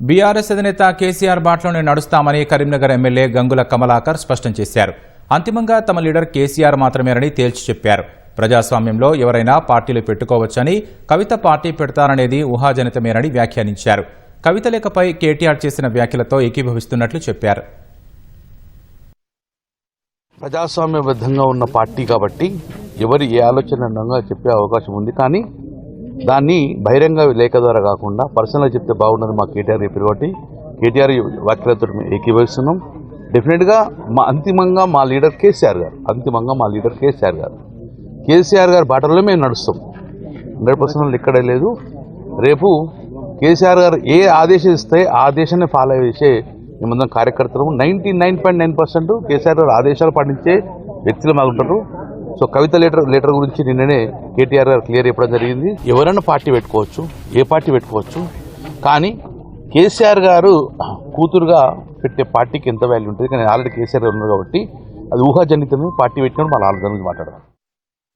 BRS అధినేత KCR బాటలోనే నడుస్తామని కరీంనగర్ ఎమ్మెల్యే గంగుల కమలాకర్ స్పష్టం చేశారు. అంతిమంగా తమ లీడర్ కేసీఆర్ మాత్రమేనని తేల్చి చెప్పారు. ప్రజాస్వామ్యంలో ఎవరైనా పార్టీలు పెట్టుకోవచ్చని కవిత పార్టీ పెడతారనేది ఊహాజనితమేనని వ్యాఖ్యానించారు. కవిత లేఖపై కేటీఆర్ చేసిన వ్యాఖ్యలతో ఏకీభవిస్తున్నట్లు చెప్పారు. ప్రజాస్వామ్యబద్ధంగా ఉన్న పార్టీ కాబట్టి ఎవరు ఏ ఆలోచన చెప్పే అవకాశం ఉంది. కానీ దాన్ని బహిరంగ లేఖ ద్వారా కాకుండా పర్సనల్గా చెప్తే బాగున్నది మా కేటీఆర్ చెప్పారు కాబట్టి కేటీఆర్ వ్యాఖ్యలతో ఏకీభవిస్తున్నాం. డెఫినెట్గా మా అంతిమంగా మా లీడర్ కేసీఆర్ గారు అంతిమంగా మా లీడర్ కేసీఆర్ గారు. కేసీఆర్ గారి బాటలో మేము నడుస్తాం. హండ్రెడ్ పర్సెంట్ ఇక్కడే లేదు. రేపు కేసీఆర్ గారు ఏ ఆదేశం ఇస్తే ఆ ఆదేశాన్ని ఫాలో చేసే మేమందరం కార్యకర్తలు. Ninety nine point nine percent KCR garu ఆదేశాలు పాటించే వ్యక్తులు మాకుంటారు సో కవిత లెటర్ లెటర్ గురించి నిన్ననే కేటీఆర్ గారు క్లియర్ చెప్పడం జరిగింది. ఎవరైనా పార్టీ పెట్టుకోవచ్చు ఏ పార్టీ పెట్టుకోవచ్చు కానీ కేసీఆర్ గారు కూతురుగా పెట్టే పార్టీకి ఎంత వాల్యూ ఉంటుంది? కానీ ఆల్రెడీ కేసీఆర్ ఉన్నారు కాబట్టి అది ఊహాజనితమే పార్టీ పెట్టినప్పుడు మన ఆలోచన గురించి మాట్లాడదాం.